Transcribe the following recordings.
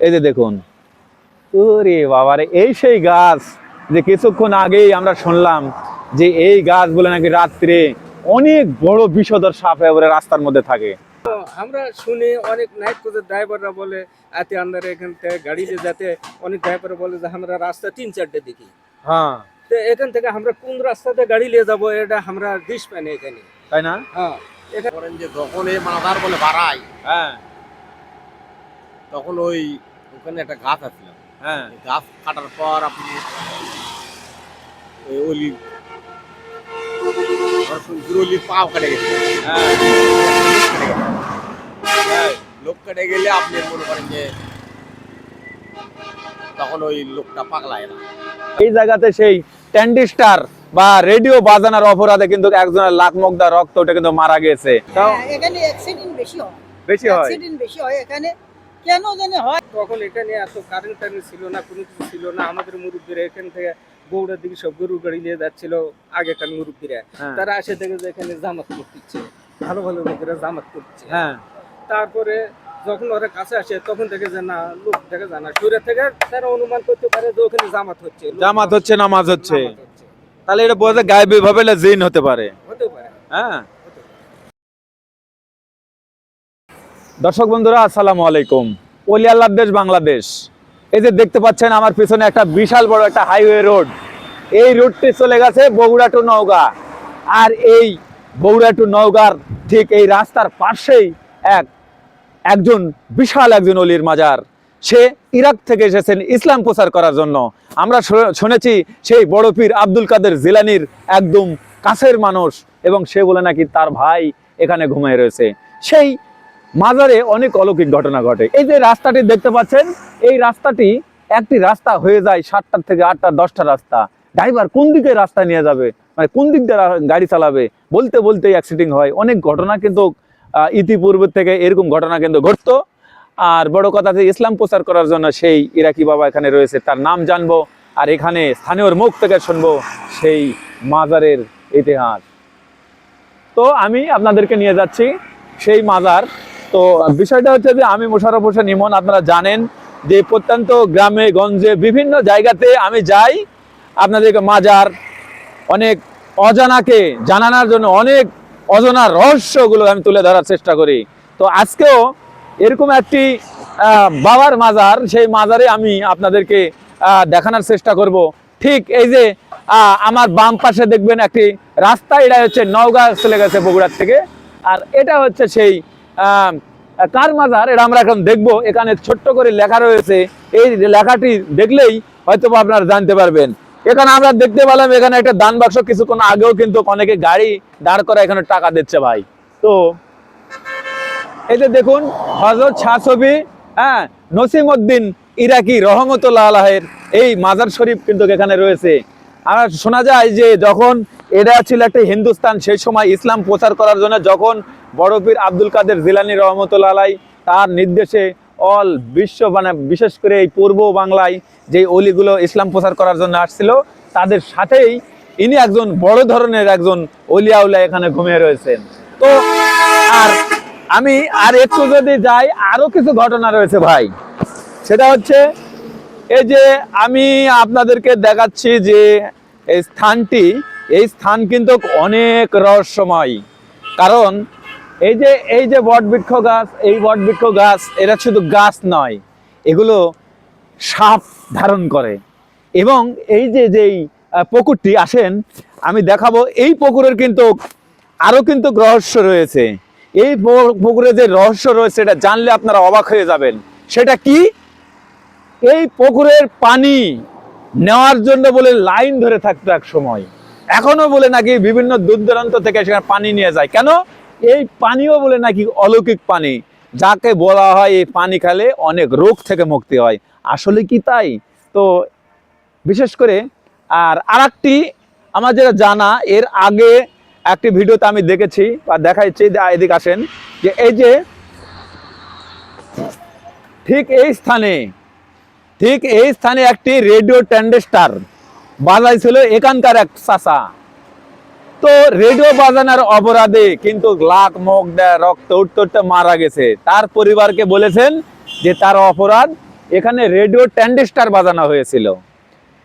এই যে দেখুন। ওরে বাবারে এই সেই গাছ যে কিছুক্ষণ আগেই আমরা শুনলাম যে এই গাছ বলে নাকি রাত্রে অনেক বড় বিষধর সাপ এবারে রাস্তার মধ্যে থাকে। আমরা শুনি অনেক নাইট কোচের ড্রাইভাররা বলে এতে আমরা এখান থেকে গাড়িতে যাতে অনেক ড্রাইভার বলে যে আমরা রাস্তা তিন চারটে দেখি। হ্যাঁ। তো এখান থেকে আমরা কোন রাস্তাতে গাড়ি নিয়ে যাব এটা আমরা দিস পাই না এখানে। তাই না? হ্যাঁ। করেন যে যখন এই মাদার বলে বাড়ায় হ্যাঁ। তখন ওই ওখানে একটা গাছ আছিল হ্যাঁ। এই গাছ কাটার পর আপনি ওই অলি অলি পাও কেটে গেছে। হ্যাঁ। হ্যাঁ লোক কেটে গেলে আপনি মনে করেন যে তখন ওই লোকটা পাগলায় না। এই জায়গাতে সেই ট্যান্ডিস্টার বা রেডিও বাজানোর অপরাধে কিন্তু একজনের লাখ মুগদা রক্ত ওটা কিন্তু মারা গেছে। হ্যাঁ, এখানে অ্যাক্সিডেন্ট বেশি হয়। বেশি হয়? অ্যাক্সিডেন্ট বেশি হয়। এখানে কেন জানি হয়? তখন এখানে এত কারেন্ট টারেন্ট ছিল না কোনো কিছু ছিল না। আমাদের মুরব্বীরা এখান থেকে গৌড়ার দিকে সব গরু গাড়ি নিয়ে যাচ্ছিল আগেকার মুরব্বীরা। হ্যাঁ। তারা এসে দেখে যে এখানে জামাত করতেছে। ভালো ভালো লোকেরা জামাত করছে হ্যাঁ। তারপরে যখন ওরা কাছে আসে তখন থেকে যে না লোক থেকে জানা সূর্য থেকে তারা অনুমান করতে পারে যে ওখানে জামাত হচ্ছে। জামাত হচ্ছে নামাজ হচ্ছে। নামাজ হচ্ছে। তাহলে এটা বোঝা গায়েবী ভাবে জিন হতে পারে। হতে পারে। হ্যাঁ। দর্শক বন্ধুরা, আসসালামু আলাইকুম। ওলি আল্লাহ দেশ বাংলাদেশ। এই যে দেখতে পাচ্ছেন, আমার পিছনে একটা বিশাল বড় একটা হাইওয়ে রোড এই রোডটি চলে গেছে বগুড়া টু নওগাঁ। আর এই বগুড়া টু নওগাঁর ঠিক এই রাস্তার পাশেই এক, একজন, বিশাল একজন অলির মাজার। সে ইরাক থেকে এসেছেন ইসলাম প্রচার করার জন্য। আমরা শুনেছি সেই বড় পীর আব্দুল কাদের জিলানির একদম কাছের মানুষ এবং সে বলে নাকি তার ভাই এখানে ঘুমিয়ে রয়েছে। সেই মাজারে অনেক অলৌকিক ঘটনা ঘটে। এই যে রাস্তাটি দেখতে পাচ্ছেন, এই রাস্তাটি একটি রাস্তা হয়ে যায় সাতটার থেকে আটটা, দশটা রাস্তা। ড্রাইভার কোন দিকে রাস্তা নিয়ে যাবে? মানে কোন দিক দিয়ে গাড়ি চালাবে? বলতে বলতে অ্যাক্সিডেন্ট হয়। অনেক ঘটনা কিন্তু ইতিপূর্বে থেকে এরকম ঘটনা কিন্তু ঘটতো। আর বড় কথা যে ইসলাম প্রচার করার জন্য সেই ইরাকি বাবা এখানে রয়েছে, তার নাম জানব। আর এখানে স্থানীয় মুখ থেকে শুনব সেই মাজারের ইতিহাস। তো আমি আপনাদেরকে নিয়ে যাচ্ছি সেই মাজার তো বিষয়টা হচ্ছে যে আমি মোশারফ হোসেন ইমন, আপনারা জানেন যে প্রত্যন্ত গ্রামে, গঞ্জে, বিভিন্ন জায়গাতে আমি যাই। আপনাদেরকে মাজার অনেক অজানাকে জানানোর জন্য অনেক অজানা রহস্যগুলো আমি তুলে ধরার চেষ্টা করি। তো আজকেও এরকম একটি বাবার মাজার, সেই মাজারে আমি আপনাদেরকে দেখানোর চেষ্টা করব। ঠিক এই যে আমার বাম পাশে দেখবেন একটি রাস্তা, এটা হচ্ছে নওগাঁ চলে গেছে বগুড়ার থেকে। আর এটা হচ্ছে সেই কার মাজার? এটা আমরা এখন দেখব। এখানে ছোট্ট করে লেখা রয়েছে। এই লেখাটি দেখলেই হয়তো আপনারা জানতে পারবেন। এখানে আমরা দেখতে পেলাম, এখানে একটা দান বাক্স, কিছুক্ষণ আগেও কিন্তু অনেকে গাড়ি দাঁড় করা এখানে টাকা দিচ্ছে ভাই। তো, এই যে দেখুন হজরত শাহ ছবি হ্যাঁ নসিমউদ্দিন ইরাকি রহমতুল্লাহ আলাহের এই মাজার শরীফ কিন্তু এখানে রয়েছে। আর শোনা যায় যে যখন এটা ছিল একটা হিন্দুস্তান, সেই সময় ইসলাম প্রচার করার জন্য যখন বড় পীর আব্দুল কাদের জিলানি রহমতুল্লাহ আলাই তার নির্দেশে অল বিশ্ব মানে বিশেষ করে এই পূর্ব বাংলায় যে অলিগুলো ইসলাম প্রচার করার জন্য আসছিল, তাদের সাথেই ইনি একজন বড় ধরনের একজন অলিয়াউলা এখানে ঘুমিয়ে রয়েছেন। তো আর আমি আর একটু যদি যাই, আরও কিছু ঘটনা রয়েছে ভাই। সেটা হচ্ছে এই যে আমি আপনাদেরকে দেখাচ্ছি যে এই স্থানটি এই স্থান কিন্তু অনেক রহস্যময়। কারণ এই যে এই যে বটবৃক্ষ গাছ, এই বটবৃক্ষ গাছ এরা শুধু গাছ নয়, এগুলো সাপ ধারণ করে। এবং এই যে যেই পুকুরটি, আসেন, আমি দেখাবো, এই পুকুরের কিন্তু আরও কিন্তু রহস্য রয়েছে। এই পুকুরে যে রহস্য রয়েছে এটা জানলে আপনারা অবাক হয়ে যাবেন। সেটা কি? এই পুকুরের পানি নেওয়ার জন্য বলে লাইন ধরে থাকতো এক সময়। এখনও বলে নাকি বিভিন্ন দূর দূরান্ত থেকে সেখানে পানি নিয়ে যায়। কেন? এই পানিও বলে নাকি অলৌকিক পানি। যাকে বলা হয় এই পানি খেলে অনেক রোগ থেকে মুক্তি হয়। আসলে কি তাই? তো বিশেষ করে, আর আরেকটি আমার যেটা জানা, এর আগে একটি ভিডিওতে আমি দেখেছি বা দেখাইছি, যে- এদিকে আসেন, যে এই যে ঠিক এই স্থানে, ঠিক এই স্থানে একটি রেডিও ট্যান্ডেস্টার। বাজাইছিল এখানকার এক চাষা তো রেডিও বাজানোর অপরাধে কিন্তু লাখ মুখ দেয় রক্ত উঠতে উঠতে মারা গেছে। তার পরিবারকে বলেছেন যে তার অপরাধ এখানে রেডিও ট্যান্ডিস্টার বাজানো হয়েছিল।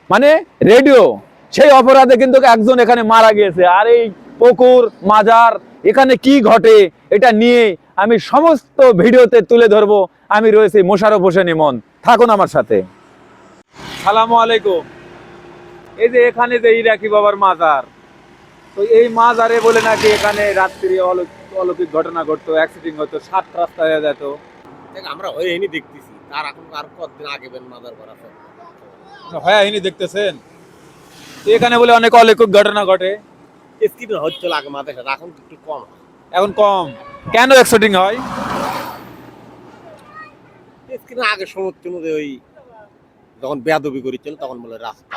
মানে রেডিও, সেই অপরাধে কিন্তু একজন এখানে মারা গিয়েছে। আর এই পুকুর, মাজার, এখানে কি ঘটে এটা নিয়ে আমি সমস্ত ভিডিওতে তুলে ধরবো। আমি রয়েছি মোশারফ হোসেন ইমন। থাকুন আমার সাথে। সালামু আলাইকুম। এই যে এখানে যে ইরাকি বাবার মাজার তো এই মাজারে বলে নাকি এখানে রাত্রি অলৌকিক অলৌকিক ঘটনা ঘটতো অ্যাক্সিডেন্ট হতো সাত রাস্তা হয়ে যেত। দেখ আমরা হয়নি দেখতেছি। তার এখন আর কতদিন আগে বেন মাদার করা হ্যাঁ দেখতেছেন। এখানে বলে অনেক অলৌকিক ঘটনা ঘটে। স্কিন হচ্ছিল আগে সাথে এখন একটু কম। এখন কম। কেন অ্যাক্সিডেন্ট হয়? স্কিন আগে সমুদ্রের মধ্যে ওই যখন বেয়াদবি করেছিল তখন বলে রাস্তা।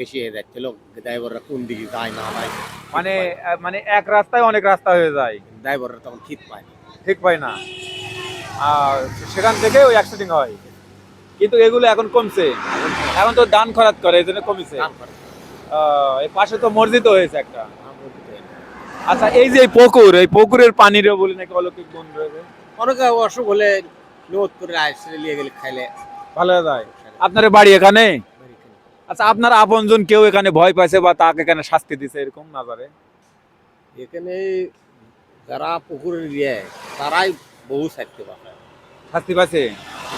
বেশি হয়ে যাচ্ছিল ড্রাইভাররা কোন দিকে যায় না যায় মানে মানে এক রাস্তায় অনেক রাস্তা হয়ে যায়। ড্রাইভাররা তখন ঠিক পায় না। ঠিক পায় না। আর সেখান থেকে ওই অ্যাক্সিডেন্ট হয়। কিন্তু এগুলো এখন কমছে। এখন তো দান খরাত করে এই জন্য কমেছে। এই পাশে তো মসজিদও হয়েছে একটা। হয়। আচ্ছা এই যে পুকুর এই পুকুরের পানিরও বলি নাকি অলৌকিক গুণ রয়েছে? অনেকে অসুখ হলে নোট করে আসলে নিয়ে গেলে খাইলে ভালো হয়ে। যায় আপনার বাড়ি এখানে? আচ্ছা আপনার আপনজন কেউ এখানে ভয় পাইছে বা তাকে এখানে শাস্তি দিছে এরকম না পারে এখানে যারা পুকুরের ইয়ে তারাই বহু সাইতে পারে শাস্তি পাইছে?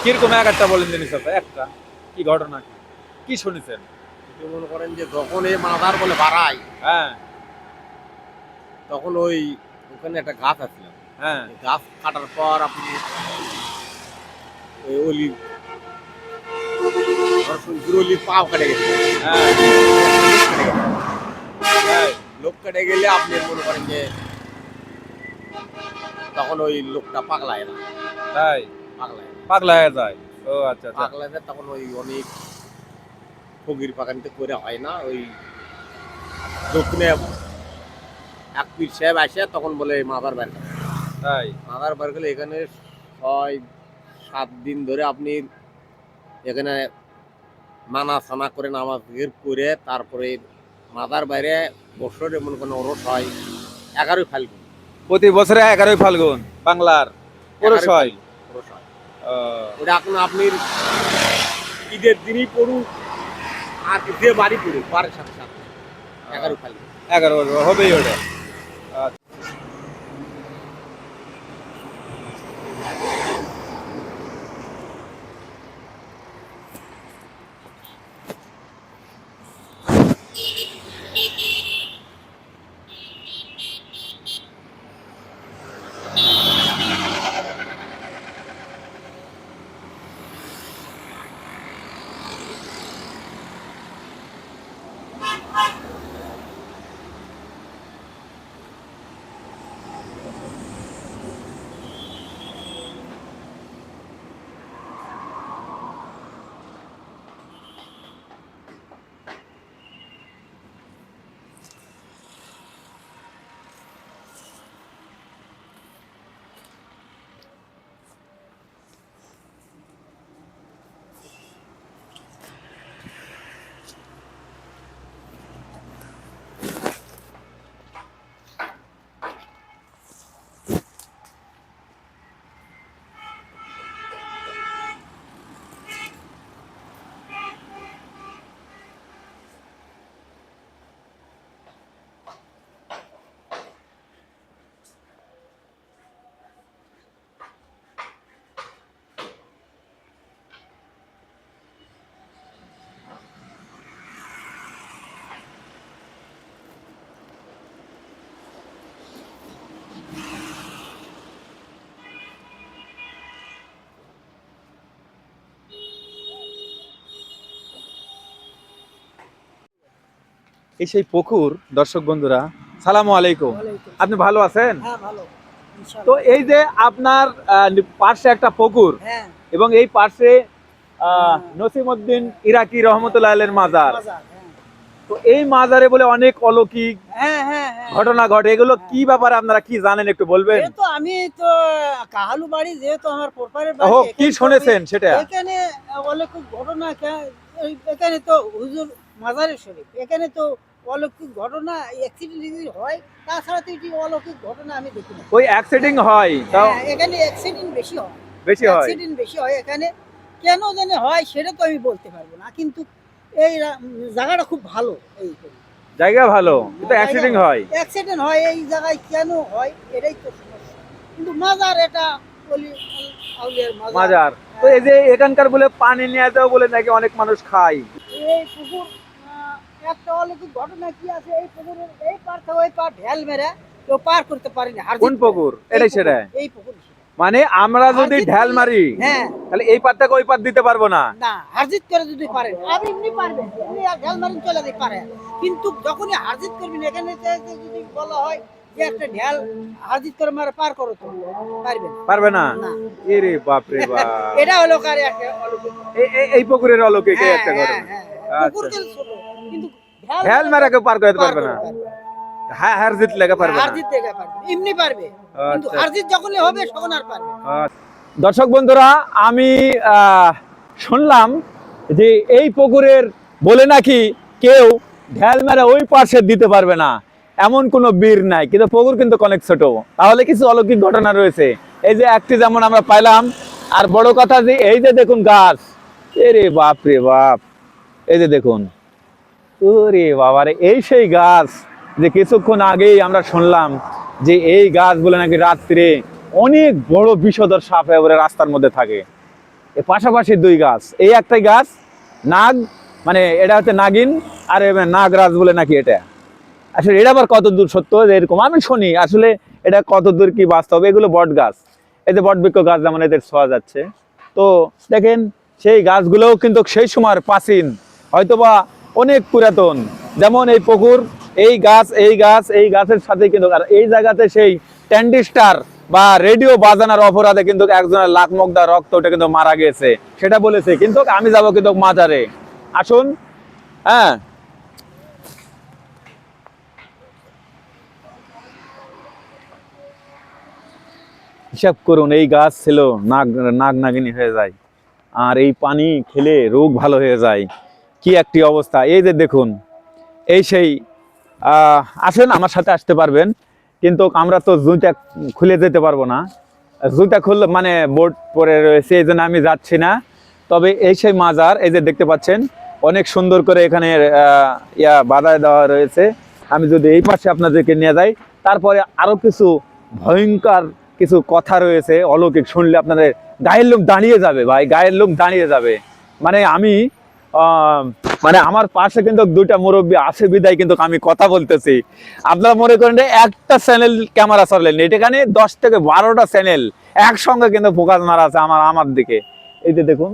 কীরকম এক একটা বলেন জিনিস আছে? একটা। কি ঘটনা কি? কি শুনেছেন? মনে করেন যে যখন এই মাদার বলে বাড়ায় হ্যাঁ। তখন ওই ওখানে একটা গাছ আছে। হ্যাঁ। গাছ কাটার পর আপনি ওই অলি অলি পাও কেটে গেছে। হ্যাঁ। লোক কেটে গেলে আপনি মনে করেন যে তখন ওই লোকটা পাগলায় না। তাই? পাগলায়। না। পাগলা হয়ে যায়। ও আচ্ছা আচ্ছা। পাগলায় যায় তখন ওই অনেক ফকির পাকানিতে করে হয় না ওই দক্ষিণে এক পীর সাহেব আসে তখন বলে মাদার বের। তাই? মাদার বের করলে এখানে ছয় সাত দিন ধরে আপনি এখানে মানা সানা করে নামাজ করে তারপরে মাদার বাইরে বছরে মনে করেন ওরস হয় এগারোই ফাল্গুন। প্রতি বছরে এগারোই ফাল্গুন বাংলার হয়। ওরস হয়। ওটা এখন আপনি ঈদের দিনই পড়ুন আর যে বাড়ি পড়ুন বারের সাথে সাথে। এগারো ফাল্গুন। এগারো হবেই ওটা। এই সেই পুকুর দর্শক বন্ধুরা সালামু আলাইকুম। আপনি ভালো আছেন? হ্যাঁ তো এই যে আপনার পাশে একটা পুকুর হ্যাঁ। এবং এই পাশে আহ, নসিমউদ্দিন ইরাকি রহমতুল্লাহ আলের মাজার। হ্যাঁ। তো এই মাজারে বলে অনেক অলৌকিক হ্যাঁ হ্যাঁ হ্যাঁ। ঘটনা ঘটে। এগুলো কি ব্যাপারে আপনারা কি জানেন একটু বলবেন? তো আমি তো কাহালু বাড়ি যেহেতু আমার পোরপারের ও বাড়ি কি শুনেছেন সেটা? এখানে অলৌকিক ঘটনা এখানে তো হুজুর মাজারে শরীফ। এখানে তো অলৌকিক ঘটনা অ্যাক্সিডেন্ট যদি হয় তাছাড়া তো এটি অলৌকিক ঘটনা আমি দেখি না। ওই অ্যাক্সিডেন্ট হয় তাও হ্যাঁ, এখানে অ্যাক্সিডেন্ট বেশি হয়। বেশি হয়। অ্যাক্সিডেন্ট বেশি হয় এখানে। কেন জানে হয় সেটা তো আমি বলতে পারব না কিন্তু এই জায়গাটা খুব ভালো এই জায়গা ভালো কিন্তু অ্যাক্সিডেন্ট হয়। অ্যাক্সিডেন্ট হয় এই জায়গায় কেন হয় এটাই তো সমস্যা। কিন্তু মাজার এটা বলি আউলিয়ার মাজার। তো এই যে এখানকার বলে পানি নিয়ে যাও বলে নাকি অনেক মানুষ খায়? এই পুকুর একটা অলৌকিক ঘটনা কি আছে? এই পুকুরের এই পার থেকে ওই পার ঢেল মেরে কেউ পার করতে পারেনি কোন পুকুর? এটাই সেটা এই পুকুর মানে আমরা যদি ঢেল মারি হ্যাঁ। তাহলে এই পার থেকে ওই পার দিতে পারব না। না হারজিত করে যদি আপনি এমনি ঢেল মারেন চলে যেতে পারে। কিন্তু যখনই হারজিত করবেন এখানে যদি বলা হয় যে একটা ঢেল হারজিত করে মারে পার করো তো পারবেন পারবে না? না। এরে বাপ রে বাপ। এটা হলো কারে একটা অলৌকিক এই- পুকুরের অলৌকিক হ্যাঁ, একটা ঘটনা। পুকুর ছোট, কিন্তু ঢেল মেরে কেউ পার করতে পারবে না। হ্যাঁ হার জিত লেগে পারবে না। হারজিত দেখে পারবে এমনি পারবে। কিন্তু আচ্ছা। হারজিত যখনই হবে তখন আর পারবে দর্শক বন্ধুরা আমি শুনলাম যে এই পুকুরের বলে নাকি কেউ ঢেল মেরে ওই পাশে দিতে পারবে না। এমন কোনো বীর নাই কিন্তু পুকুর কিন্তু অনেক ছোট। তাহলে কিছু অলৌকিক ঘটনা রয়েছে। এই যে একটি যেমন আমরা পাইলাম আর বড় কথা যে এই যে দেখুন গাছ। এরে বাপ রে বাপ। এই যে দেখুন ওরে বাবারে এই সেই গাছ যে কিছুক্ষণ আগেই আমরা শুনলাম যে এই গাছ বলে নাকি রাত্রে অনেক বড় বিষধর সাপ এবারে রাস্তার মধ্যে থাকে। পাশাপাশি দুই গাছ, এই একটাই গাছ, নাগ মানে এটা হচ্ছে নাগিন আর নাগরাজ বলে নাকি এটা। আসলে এটা আবার কত দূর সত্য এরকম আমি শুনি, আসলে এটা কত দূর কি বাস্তব? এগুলো বট গাছ। যে বটবৃক্ষ গাছ যেমন এদের ছোঁয়া যাচ্ছে। তো দেখেন, সেই গাছগুলোও কিন্তু সেই সময়ের প্রাচীন। হয়তোবা অনেক পুরাতন। যেমন এই পুকুর, এই গাছ এই গাছ, এই গাছের সাথে কিন্তু আর এই জায়গাতে সেই ট্যান্ডিস্টার বা রেডিও বাজানোর অপরাধে কিন্তু একজনের লাখ মগদা রক্ত ওটা কিন্তু মারা গেছে। সেটা বলেছে, কিন্তু আমি যাব কিন্তু মাজারে। আসুন হ্যাঁ। হিসাব করুন, এই গাছ ছিল নাগ নাগ নাগিনী হয়ে যায়। আর এই পানি খেলে রোগ ভালো হয়ে যায়। কি একটি অবস্থা? এই যে দেখুন, এই সেই আসেন আমার সাথে আসতে পারবেন, কিন্তু আমরা তো জুতা খুলে যেতে পারব না। জুতা খুললে মানে বোর্ড পরে রয়েছে, এই জন্য আমি যাচ্ছি না। তবে এই সেই মাজার, এই যে দেখতে পাচ্ছেন, অনেক সুন্দর করে এখানে ইয়া বাধায় দেওয়া রয়েছে। আমি যদি এই পাশে আপনাদেরকে নিয়ে যাই, তারপরে আরও কিছু ভয়ঙ্কর কিছু কথা রয়েছে, অলৌকিক, শুনলে আপনাদের গায়ের লোক দাঁড়িয়ে যাবে, ভাই, গায়ের লোক দাঁড়িয়ে যাবে। মানে আমি মানে আমার পাশে কিন্তু দুইটা মুরব্বী আছে, বিদায় কিন্তু আমি কথা বলতেছি। আপনারা মনে করেন একটা চ্যানেল ক্যামেরা চালালেন এখানে দশ থেকে বারোটা চ্যানেল একসঙ্গে কিন্তু ফোকাস মারা আছে আমার আমার দিকে। এই যে দেখুন,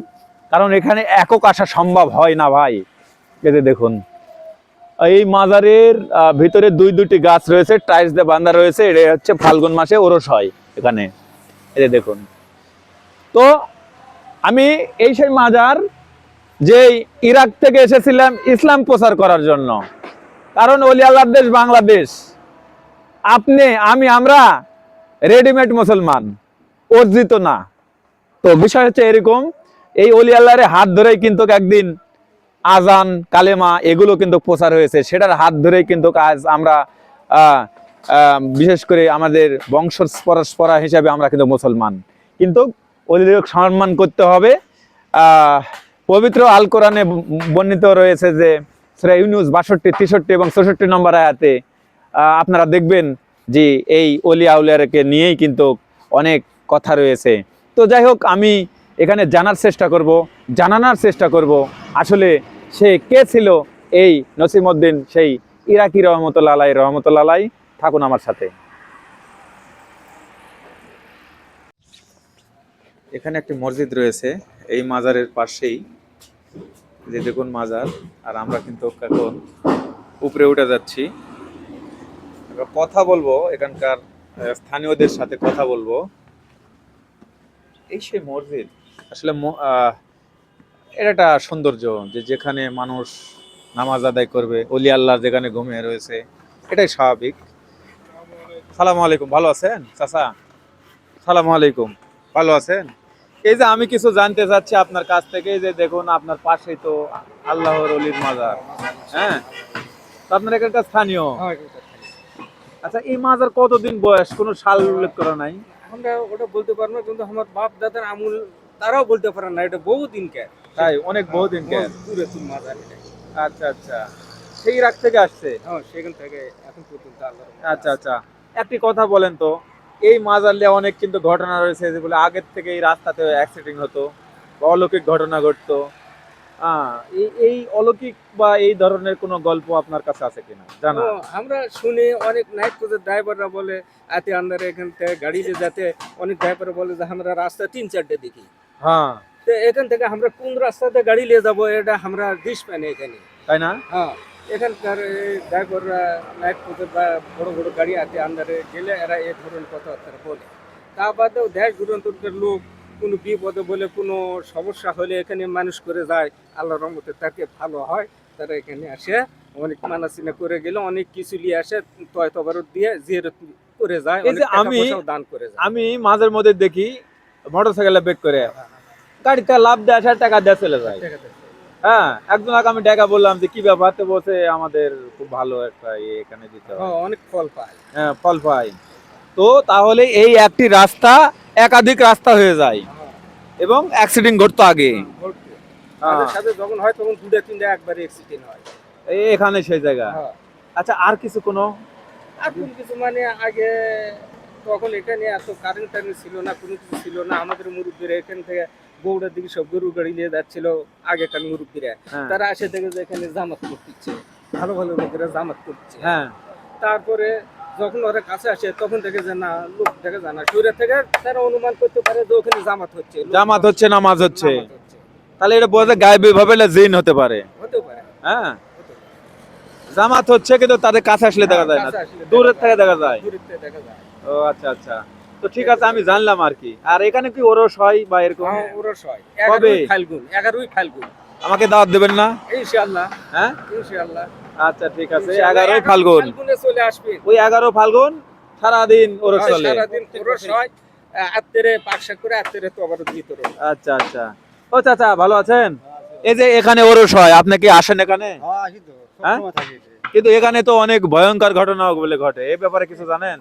কারণ এখানে একক আসা সম্ভব হয় না ভাই। এই যে দেখুন, এই মাজারের ভিতরে দুই দুটি গাছ রয়েছে টাইলস দিয়ে বাঁধা রয়েছে, এটা হচ্ছে ফাল্গুন মাসে ওরস হয় এখানে। এই দেখুন, তো আমি এই সেই মাজার যে ইরাক থেকে এসেছিলাম ইসলাম প্রচার করার জন্য। কারণ অলি আল্লাহর দেশ বাংলাদেশ। আপনি, আমি, আমরা রেডিমেড মুসলমান, অর্জিত না। তো বিষয় হচ্ছে এরকম, এই অলি আল্লাহরে হাত ধরেই কিন্তু একদিন আজান, কালেমা এগুলো কিন্তু প্রচার হয়েছে। সেটার হাত ধরেই কিন্তু আজ আমরা বিশেষ করে আমাদের বংশ পরস্পরা হিসাবে আমরা কিন্তু মুসলমান। কিন্তু অলিলোক সম্মান করতে হবে পবিত্র আল কোরআনে বর্ণিত রয়েছে যে সেটা ইউনিউস বাষট্টি তেষট্টি এবং চৌষট্টি নম্বর আয়াতে আপনারা দেখবেন যে এই অলি আউলিয়ারকে নিয়েই কিন্তু অনেক কথা রয়েছে। তো যাই হোক, আমি এখানে জানার চেষ্টা করব, জানানোর চেষ্টা করব, আসলে সে কে ছিল এই নসিমউদ্দিন, সেই ইরাকি রহমতুল্লাহ আলাই, থাকুন আমার সাথে। এখানে একটি মসজিদ রয়েছে, এই মাজারের পাশেই। যে দেখুন মাজার, আর আমরা কিন্তু এখন উপরে উঠে যাচ্ছি। কথা বলব, এখানকার স্থানীয়দের সাথে কথা বলব। এই সেই মসজিদ, আসলে এটা একটা সৌন্দর্য যে যেখানে মানুষ নামাজ আদায় করবে, অলি আল্লাহ যেখানে ঘুমিয়ে রয়েছে, এটাই স্বাভাবিক। সালাম আলাইকুম, ভালো আছেন? চাচা? সালাম আলাইকুম, ভালো আছেন? এই যে আমি কিছু জানতে চাচ্ছি আপনার কাছ থেকে এই যে দেখুন আপনার পাশেই তো আল্লাহর অলির মাজার। হ্যাঁ? আপনার এখানকার স্থানীয়? আচ্ছা এই মাজার কতদিন বয়স? কোনো সাল উল্লেখ করা নাই? আমরা ওটা বলতে পারব না কিন্তু আমার বাপ দাদার আমুল তারাও বলতে পারে না এটা বহুদিন কে তাই অনেক বহুদিন কে দূরে তুই মাজার আচ্ছা আচ্ছা। সেই রাগ থেকে আসছে? হ্যাঁ সেখান থেকে এখন পর্যন্ত আচ্ছা আচ্ছা। একটি কথা বলেন তো। এই মাজারলে অনেক কিন্তু ঘটনা রয়েছে যেগুলো আগের থেকে এই রাস্তাতে অ্যাক্সিডেন্ট হতো বা অলৌকিক ঘটনা ঘটতো। এই এই অলৌকিক বা এই ধরনের কোনো গল্প আপনার কাছে আছে কিনা? জানা। আমরা শুনি অনেক নাইট কোচের ড্রাইভাররা বলে এতে আন্দারে এখান থেকে গাড়িতে যাতে অনেক ড্রাইভার বলে যে আমরা রাস্তা তিন চারটে দেখি। হ্যাঁ। তো এখান থেকে আমরা কোন রাস্তাতে গাড়ি নিয়ে যাব এটা আমরা দিস পাই এখানে। তাই না? হ্যাঁ। এখানকার ড্রাইভাররা নাইট কোচের বা বড় বড় গাড়ি আছে আন্দারে গেলে এরা এই ধরনের কথাবার্তা বলে। তা বাদেও দেশ দূরান্তরের লোক কোনো বিপদে বলে কোনো সমস্যা হলে এখানে মানুষ করে যায় আল্লাহ রহমতে তাকে ভালো হয় তারা এখানে আসে। অনেক মানাসিনা করে গেলে অনেক কিছু নিয়ে আসে তয় তবারত দিয়ে জিয়ারত করে যায় আমি- দান করে যায়। আমি মাঝের মধ্যে দেখি মোটর সাইকেলে বেক করে গাড়িতে লাভ দেয় টাকা দিয়ে চলে যায়। হ্যাঁ একজন আগে আমি টাকা বললাম যে কি ব্যাপার? তো বলছে আমাদের খুব ভালো একটা ইয়ে এখানে দিতে হবে অনেক ফল পায়। হ্যাঁ ফল পাই তো তাহলে এই একটি রাস্তা একাধিক রাস্তা হয়ে যায় এবং অ্যাক্সিডেন্ট ঘটতো আগে। হ্যাঁ, সাথে যখন হয় তখন দুটা তিনটা একবারে অ্যাক্সিডেন্ট হয়। এখানে সেই জায়গা। হ্যাঁ। আচ্ছা আর কিছু কোনো? আর কিছু মানে আগে তখন এখানে এত কারেন্ট টারেন্ট ছিল না কোনো কিছু ছিল না। আমাদের মুরব্বীরা এখান থেকে বৌড়ার দিকে সব গরু গাড়ি নিয়ে যাচ্ছিল আগেকার মুরব্বীরা। হ্যাঁ, তারা এসে দেখে যে এখানে জামাত করতেছে। ভালো ভালো লোকেরা জামাত করছে হ্যাঁ। তারপরে যখন ওরা কাছে আসে তখন থেকে যে না লোক থেকে জানা সূর্য থেকে তারা অনুমান করতে পারে যে ওখানে জামাত হচ্ছে। জামাত হচ্ছে নামাজ হচ্ছে। তাহলে এটা বোঝা গায়েবী ভাবে জিন হতে পারে। হতে পারে। হ্যাঁ। জামাত হচ্ছে কিন্তু তাদের কাছে আসলে দেখা যায় না। দূরের থেকে দেখা যায়। দূরের থেকে দেখা যায়। ও আচ্ছা আচ্ছা। তো ঠিক আছে আমি জানলাম আর কি। আর এখানে কি ওরস হয় বা এরকম? হ্যাঁ, ওরা সয় কবে? ফাল্গুন এগারোই ফাল্গুন। আমাকে দাওয়াত দেবেন না? ইনশাআল্লাহ। হ্যাঁ? ইনশাআল্লাহ। আচ্ছা ঠিক আছে। এগারোই ফাল্গুন। চলে আসবেন। ওই এগারো ফাল্গুন সারাদিন ওরস হ্যাঁ, চলে। সারাদিন ওরা সয় আত্মেরে পাকশা করে আত্মেরে তো আবার ভিতরে আচ্ছা আচ্ছা। ও চাচা ভালো আছেন? এই যে এখানে ওরস হয় আপনি কি আসেন এখানে? হ্যাঁ? কিন্তু এখানে তো অনেক ভয়ঙ্কর ঘটনা বলে ঘটে। এই ব্যাপারে কিছু জানেন?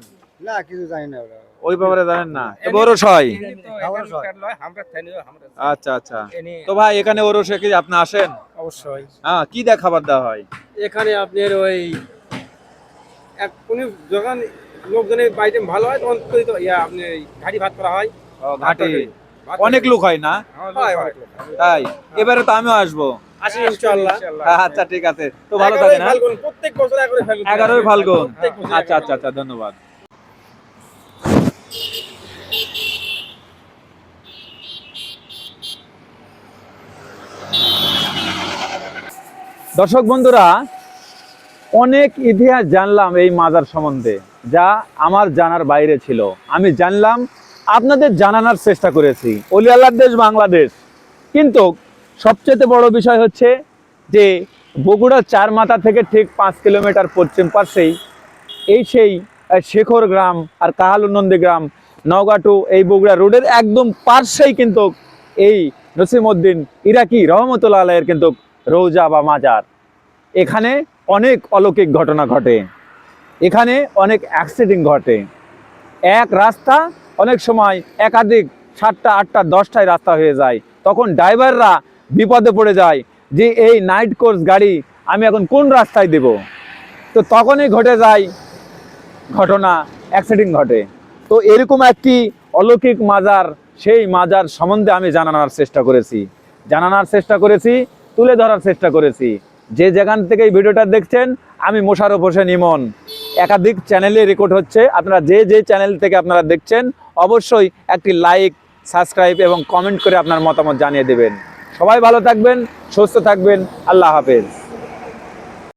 না কিছু জানি না ওই ব্যাপারে জানেন না। ওরস হয়। আচ্ছা আচ্ছা। তো ভাই এখানে ওরসে কি আপনি আসেন? অবশ্যই। হ্যাঁ কি দেয় খাবার দেওয়া হয়? এখানে আপনার ওই এক কোনো যখন লোকজনের বাইরে ভালো হয় তখন তো ইয়া আপনি ঘাড়ি ভাত করা হয়। ঘাটে। অনেক লোক হয় না? হয়, লোক হয়। তাই? এবারে তো আমিও আসব। আচ্ছা ঠিক আছে। তো ভালো থাকেন হ্যাঁ? ফাল্গুন, প্রত্যেক বছর এগারোই ফাল্গুন। আচ্ছা আচ্ছা আচ্ছা ধন্যবাদ। দর্শক বন্ধুরা, অনেক ইতিহাস জানলাম এই মাজার সম্বন্ধে, যা আমার জানার বাইরে ছিল। আমি জানলাম, আপনাদের জানানোর চেষ্টা করেছি অলি আল্লাহ দেশ বাংলাদেশ। কিন্তু সবচেয়ে বড় বিষয় হচ্ছে যে, বগুড়া চার মাথা থেকে ঠিক পাঁচ কিলোমিটার পশ্চিম পাশেই এই সেই শেখর গ্রাম আর কাহালুনন্দী গ্রাম, নওগাটু এই বগুড়া রোডের একদম পার্শ্বেই কিন্তু এই নসিমউদ্দিন ইরাকি রহমতুল্লাহ আলাইয়ের কিন্তু রৌজা বা মাজার। এখানে অনেক অলৌকিক ঘটনা ঘটে। এখানে অনেক অ্যাক্সিডেন্ট ঘটে। এক রাস্তা অনেক সময় একাধিক সাতটা, আটটা, দশটায় রাস্তা হয়ে যায়। তখন ড্রাইভাররা বিপদে পড়ে যায় যে, এই নাইট কোর্স গাড়ি আমি এখন কোন রাস্তায় দেব? তো তখনই ঘটে যায় ঘটনা অ্যাক্সিডেন্ট ঘটে। তো এরকম একটি অলৌকিক মাজার, সেই মাজার সম্বন্ধে আমি জানানোর চেষ্টা করেছি। জানানোর চেষ্টা করেছি তুলে ধরার চেষ্টা করেছি। যে যেখান থেকে এই ভিডিওটা দেখছেন, আমি মোশারফ হোসেন ইমন। একাধিক চ্যানেলে রেকর্ড হচ্ছে। আপনারা যে যে চ্যানেল থেকে আপনারা দেখছেন, অবশ্যই একটি লাইক সাবস্ক্রাইব এবং কমেন্ট করে আপনার মতামত জানিয়ে দেবেন। সবাই ভালো থাকবেন, সুস্থ থাকবেন। আল্লাহ হাফেজ।